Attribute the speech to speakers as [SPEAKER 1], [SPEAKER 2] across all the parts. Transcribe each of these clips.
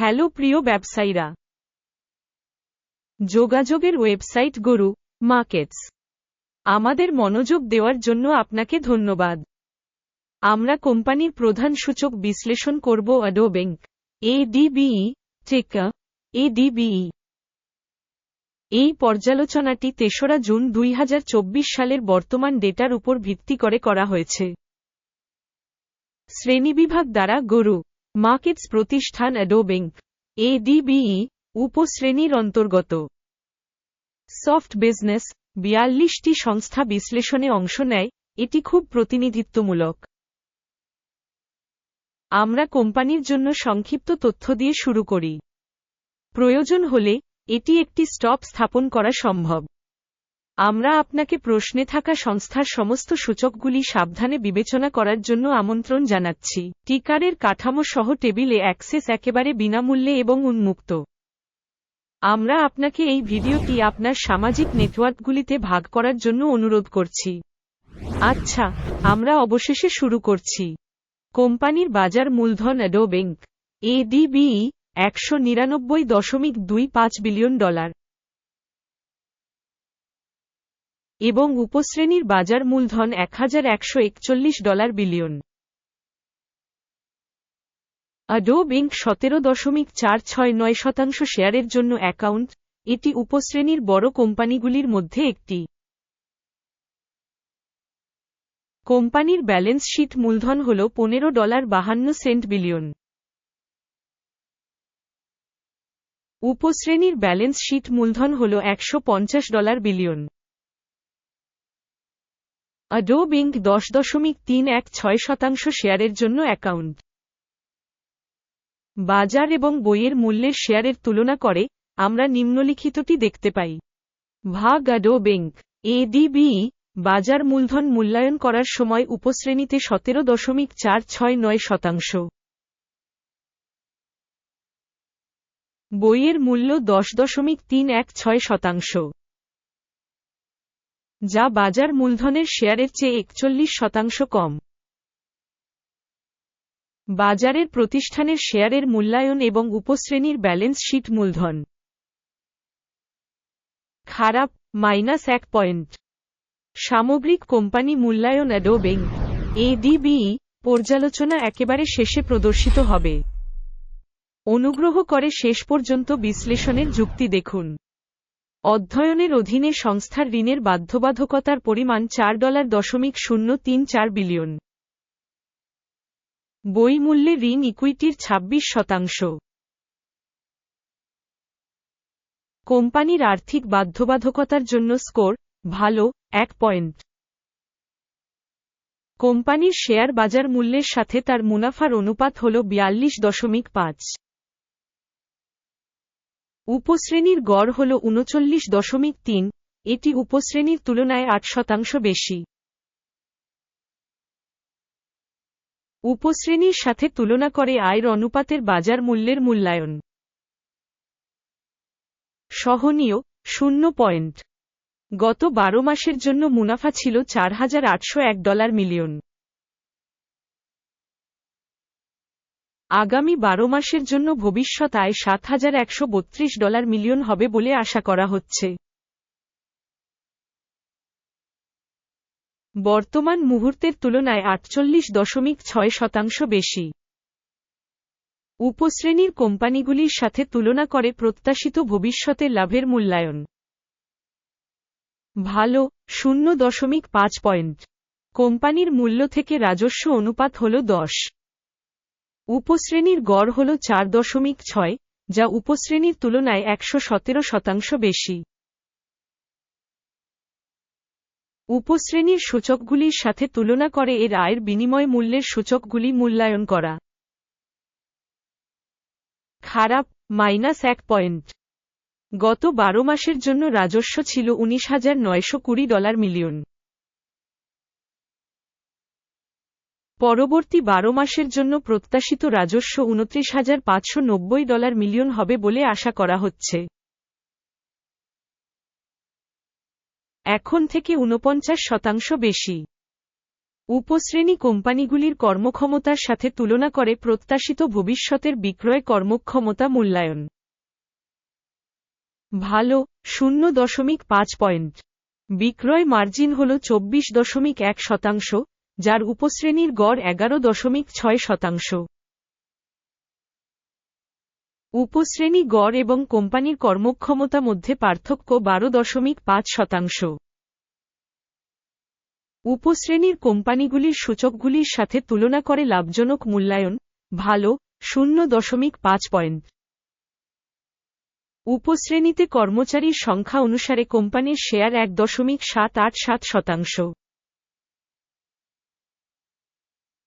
[SPEAKER 1] Hello প্রিয় ব্যবসায়ীরা। যোগাযোগের ওয়েবসাইট গরু মার্কেটস। আমাদের মনোযোগ দেওয়ার জন্য আপনাকে ধন্যবাদ। আমরা কোম্পানির প্রধান সূচক বিশ্লেষণ করব অ্যাডো অ্যাডোবেঙ্ক এডিবিই টেকা এডিবিই এই পর্যালোচনাটি তেসরা জুন দুই হাজার চব্বিশ সালের বর্তমান ডেটার উপর ভিত্তি করে করা হয়েছে। শ্রেণীবিভাগ দ্বারা গরু মার্কেটস প্রতিষ্ঠান অ্যাডোবেঙ্ক এডিবিই উপশ্রেণীর অন্তর্গত। সফট বিজনেস, বিয়াল্লিশটি সংস্থা বিশ্লেষণে অংশ নেয়, এটি খুব প্রতিনিধিত্বমূলক। আমরা কোম্পানির জন্য সংক্ষিপ্ত তথ্য দিয়ে শুরু করি। প্রয়োজন হলে, এটি একটি স্টপ স্থাপন করা সম্ভব। আমরা আপনাকে প্রশ্নে থাকা সংস্থার সমস্ত সূচকগুলি সাবধানে বিবেচনা করার জন্য আমন্ত্রণ জানাচ্ছি। টিকারের কাঠামো সহ টেবিলে অ্যাক্সেস একেবারে বিনামূল্যে এবং উন্মুক্ত। আমরা আপনাকে এই ভিডিওটি আপনার সামাজিক নেটওয়ার্কগুলিতে ভাগ করার জন্য অনুরোধ করছি। আচ্ছা আমরা অবশেষে শুরু করছি। কোম্পানির বাজার মূলধন অ্যাডোবেঙ্ক এডিবি একশো নিরানব্বই দশমিক দুই পাঁচ বিলিয়ন ডলার। এবং উপশ্রেণীর বাজার মূলধন এক হাজার একশো একচল্লিশ ডলার বিলিয়ন। অ্যাডোব ইঙ্ক সতেরো দশমিক চার ছয় নয় শতাংশ শেয়ারের জন্য অ্যাকাউন্ট, এটি উপশ্রেণীর বড় কোম্পানিগুলির মধ্যে একটি। কোম্পানির ব্যালেন্স শিট মূলধন হল পনেরো ডলার বাহান্ন সেন্ট বিলিয়ন। উপশ্রেণীর ব্যালেন্স শিট মূলধন হল একশো পঞ্চাশ ডলার বিলিয়ন। অ্যাডোব ইঙ্ক দশ দশমিক তিন এক ছয় শতাংশ শেয়ারের জন্য অ্যাকাউন্ট। বাজার এবং বইয়ের মূল্যের শেয়ারের তুলনা করে আমরা নিম্নলিখিতটি দেখতে পাই। ভাগ অ্যাডো ব্যাংক এডিবিই বাজার মূলধন মূল্যায়ন করার সময় উপশ্রেণীতে সতেরো দশমিক চার ছয় নয় শতাংশ। বইয়ের মূল্য দশ দশমিক তিন এক ছয় শতাংশ। যা বাজার মূলধনের শেয়ারের চেয়ে একচল্লিশ শতাংশ কম। বাজারের প্রতিষ্ঠানের শেয়ারের মূল্যায়ন এবং উপশ্রেণীর ব্যালেন্স শীট মূলধন। খারাপ, মাইনাস এক পয়েন্ট। সামগ্রিক কোম্পানি মূল্যায়ন অ্যাডোবেং এডিবিই পর্যালোচনা একেবারে শেষে প্রদর্শিত হবে। অনুগ্রহ করে শেষ পর্যন্ত বিশ্লেষণের যুক্তি দেখুন। অধ্যয়নের অধীনে সংস্থার ঋণের বাধ্যবাধকতার পরিমাণ চার ডলার দশমিক শূন্য তিন চার বিলিয়ন। বই মূল্যে ঋণ ইকুইটির ২৬ শতাংশ। কোম্পানির আর্থিক বাধ্যবাধকতার জন্য স্কোর, ভালো, এক পয়েন্ট। কোম্পানির শেয়ার বাজার মূল্যের সাথে তার মুনাফার অনুপাত হল বিয়াল্লিশ দশমিক পাঁচ। উপশ্রেণীর গড় হল উনচল্লিশ দশমিক তিন, এটি উপশ্রেণীর তুলনায় আট শতাংশ বেশি। উপশ্রেণীর সাথে তুলনা করে আয়ের অনুপাতের বাজার মূল্যের মূল্যায়ন। সহনীয়, শূন্য পয়েন্ট। গত বারো মাসের জন্য মুনাফা ছিল চার হাজার আটশো এক ডলার মিলিয়ন। আগামী বারো মাসের জন্য ভবিষ্যৎ আয় সাত হাজার একশো বত্রিশ ডলার মিলিয়ন হবে বলে আশা করা হচ্ছে। বর্তমান মুহূর্তের তুলনায় আটচল্লিশ দশমিক ছয় শতাংশ বেশি। উপশ্রেণীর কোম্পানিগুলির সাথে তুলনা করে প্রত্যাশিত ভবিষ্যতের লাভের মূল্যায়ন। ভালো, শূন্য দশমিক পাঁচ পয়েন্ট। কোম্পানির মূল্য থেকে রাজস্ব অনুপাত হল দশ। উপশ্রেণীর গড় হল চার দশমিক ছয়, যা উপশ্রেণীর তুলনায় একশো সতেরো শতাংশ বেশি। উপশ্রেণীর সূচকগুলির সাথে তুলনা করে এর আয়ের বিনিময় মূল্যের সূচকগুলি মূল্যায়ন করা। খারাপ, মাইনাস এক পয়েন্ট। গত বারো মাসের জন্য রাজস্ব ছিল উনিশ হাজার নয়শো কুড়ি ডলার মিলিয়ন। পরবর্তী বারো মাসের জন্য প্রত্যাশিত রাজস্ব উনত্রিশ হাজার পাঁচশো নব্বই ডলার মিলিয়ন হবে বলে আশা করা হচ্ছে। এখন থেকে ঊনপঞ্চাশ শতাংশ বেশি। উপশ্রেণী কোম্পানিগুলির কর্মক্ষমতার সাথে তুলনা করে প্রত্যাশিত ভবিষ্যতের বিক্রয় কর্মক্ষমতা মূল্যায়ন। ভালো, শূন্য দশমিক পাঁচ পয়েন্ট। বিক্রয় মার্জিন হল চব্বিশ দশমিক এক শতাংশ যার উপশ্রেণীর গড় এগারো দশমিক ছয় শতাংশ। উপশ্রেণী গড় এবং কোম্পানির কর্মক্ষমতা মধ্যে পার্থক্য বারো দশমিক পাঁচ শতাংশ। উপশ্রেণীর কোম্পানিগুলির সূচকগুলির সাথে তুলনা করে লাভজনক মূল্যায়ন, ভালো, শূন্য দশমিক পাঁচ পয়েন্ট। উপশ্রেণীতে কর্মচারীর সংখ্যা অনুসারে কোম্পানির শেয়ার এক দশমিক সাত আট সাত শতাংশ।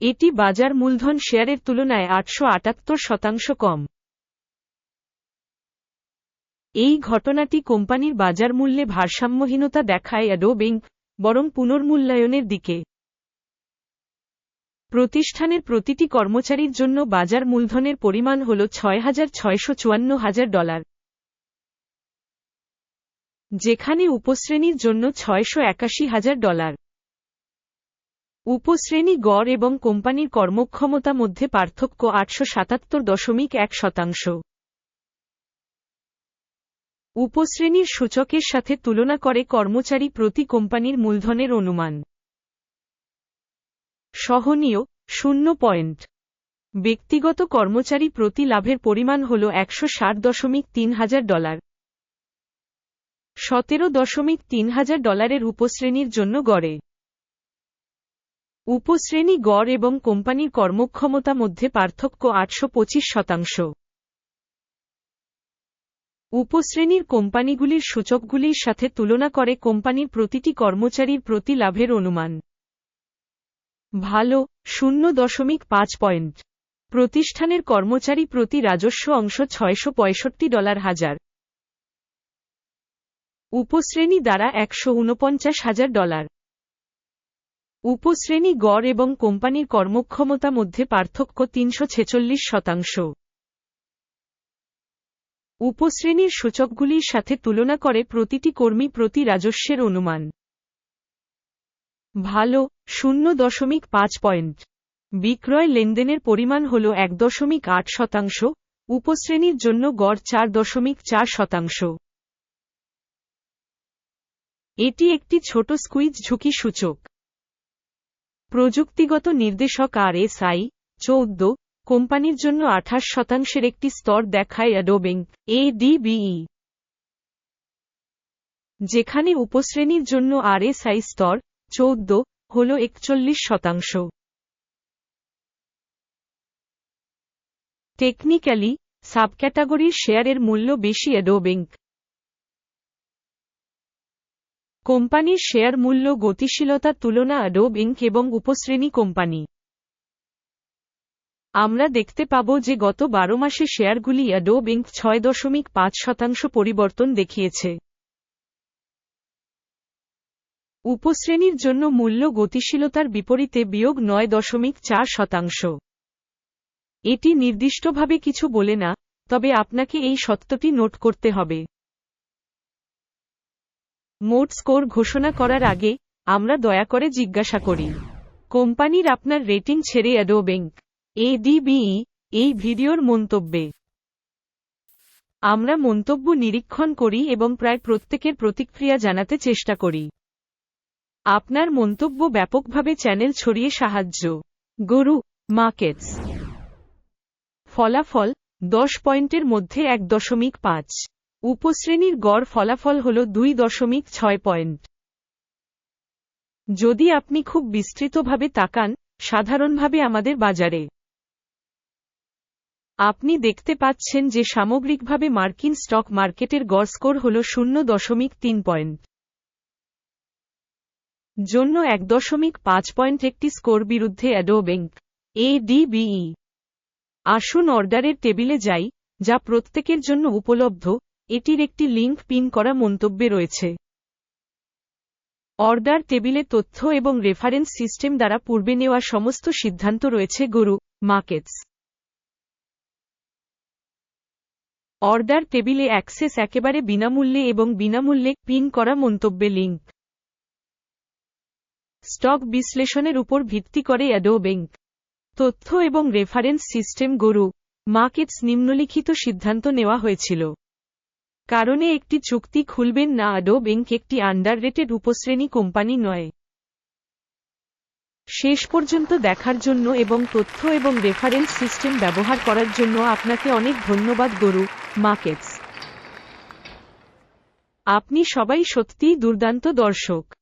[SPEAKER 1] এটি বাজার মূলধন শেয়ারের তুলনায় আটশো আটাত্তর শতাংশ কম। এই ঘটনাটি কোম্পানির বাজার মূল্যে ভারসাম্যহীনতা দেখায় অ্যাডোবিং বরং পুনর্মূল্যায়নের দিকে। প্রতিষ্ঠানের প্রতিটি কর্মচারীর জন্য বাজার মূলধনের পরিমাণ হল ছয় হাজার হাজার ডলার। যেখানে উপশ্রেণীর জন্য ছয়শো হাজার ডলার। উপশ্রেণী গড় এবং কোম্পানির কর্মক্ষমতা মধ্যে পার্থক্য আটশো সাতাত্তর দশমিক এক শতাংশ। উপশ্রেণীর সূচকের সাথে তুলনা করে কর্মচারী প্রতি কোম্পানির মূলধনের অনুমান। সহনীয়, শূন্য পয়েন্ট। ব্যক্তিগত কর্মচারী প্রতি লাভের পরিমাণ হল একশো ষাট দশমিক তিন হাজার ডলার। সতেরো দশমিক তিন হাজার ডলারের উপশ্রেণীর জন্য গড়ে। উপশ্রেণী গড় এবং কোম্পানির কর্মক্ষমতা মধ্যে পার্থক্য আটশো পঁচিশ শতাংশ। উপশ্রেণীর কোম্পানিগুলির সূচকগুলির সাথে তুলনা করে কোম্পানির প্রতিটি কর্মচারীর প্রতি লাভের অনুমান। ভালো, শূন্য দশমিক পাঁচ পয়েন্ট। প্রতিষ্ঠানের কর্মচারী প্রতি রাজস্ব অংশ ছয়শো পঁয়ষট্টি ডলার হাজার। উপশ্রেণী দ্বারা একশো হাজার ডলার। উপশ্রেণী গড় এবং কোম্পানির কর্মক্ষমতা মধ্যে পার্থক্য তিনশো ছেচল্লিশ শতাংশ। উপশ্রেণীর সূচকগুলির সাথে তুলনা করে প্রতিটি কর্মী প্রতি রাজস্বের অনুমান। ভালো, শূন্য দশমিক পাঁচ পয়েন্ট। বিক্রয় লেনদেনের পরিমাণ হল এক দশমিক আট শতাংশ, উপশ্রেণীর জন্য গড় চার দশমিক চার শতাংশ। এটি একটি ছোট স্কুইজ ঝুঁকি সূচক। প্রযুক্তিগত নির্দেশক আর এস আই চৌদ্দ, কোম্পানির জন্য আঠাশ শতাংশের একটি স্তর দেখায় অ্যাডোবিং এডিবিই যেখানে উপশ্রেণীর জন্য আরএসআই স্তর চৌদ্দ, হল একচল্লিশ শতাংশ। টেকনিক্যালি, সাবক্যাটাগরির শেয়ারের মূল্য বেশি অ্যাডোবিং কোম্পানির শেয়ার মূল্য গতিশীলতার তুলনা অ্যাডোব ইঙ্ক এবং উপশ্রেণী কোম্পানি। আমরা দেখতে পাব যে গত বারো মাসে শেয়ারগুলি অ্যাডোব ইঙ্ক ছয় দশমিক পাঁচ শতাংশ পরিবর্তন দেখিয়েছে। উপশ্রেণীর জন্য মূল্য গতিশীলতার বিপরীতে বিয়োগ নয় দশমিক চার শতাংশ। এটি নির্দিষ্টভাবে কিছু বলে না, তবে আপনাকে এই সত্যটি নোট করতে হবে। মোট স্কোর ঘোষণা করার আগে, আমরা দয়া করে জিজ্ঞাসা করি, কোম্পানির আপনার রেটিং ছেড়ে অ্যাডোবেঙ্ক এডিবিই এই ভিডিওর মন্তব্যে? আমরা মন্তব্য নিরীক্ষণ করি এবং প্রায় প্রত্যেকের প্রতিক্রিয়া জানাতে চেষ্টা করি। আপনার মন্তব্য ব্যাপকভাবে চ্যানেল ছড়িয়ে সাহায্য। গরু, মার্কেটস। ফলাফল, দশ পয়েন্টের মধ্যে এক দশমিক পাঁচ। উপশ্রেণীর গড় ফলাফল হল দুই দশমিক ছয় পয়েন্ট। যদি আপনি খুব বিস্তৃতভাবে তাকান, সাধারণভাবে আমাদের বাজারে। আপনি দেখতে পাচ্ছেন যে সামগ্রিকভাবে মার্কিন স্টক মার্কেটের গড় স্কোর হল শূন্য দশমিক তিন পয়েন্ট। জন্য এক দশমিক পাঁচ পয়েন্ট একটি স্কোর বিরুদ্ধে অ্যাডোবেঙ্ক এডিবিই। আসুন অর্ডারের টেবিলে যাই, যা প্রত্যেকের জন্য উপলব্ধ এটির একটি লিঙ্ক পিন করা মন্তব্যে রয়েছে। অর্ডার টেবিলে তথ্য এবং রেফারেন্স সিস্টেম দ্বারা পূর্বে নেওয়া সমস্ত সিদ্ধান্ত রয়েছে, গরু, মার্কেটস। অর্ডার টেবিলে অ্যাক্সেস একেবারে বিনামূল্যে এবং বিনামূল্যে পিন করা মন্তব্যে লিঙ্ক। স্টক বিশ্লেষণের উপর ভিত্তি করে অ্যাডোবেঙ্ক তথ্য এবং রেফারেন্স সিস্টেম, গরু, মার্কেটস নিম্নলিখিত সিদ্ধান্ত নেওয়া হয়েছিল। কারণে একটি চুক্তি খুলবেন না আডো বেঙ্ক একটি আন্ডার আন্ডাররেটেড উপশ্রেণী কোম্পানি নয়। শেষ পর্যন্ত দেখার জন্য এবং তথ্য এবং রেফারেন্স সিস্টেম ব্যবহার করার জন্য আপনাকে অনেক ধন্যবাদ, গরু মার্কেটস। আপনি সবাই সত্যিই দুর্দান্ত দর্শক।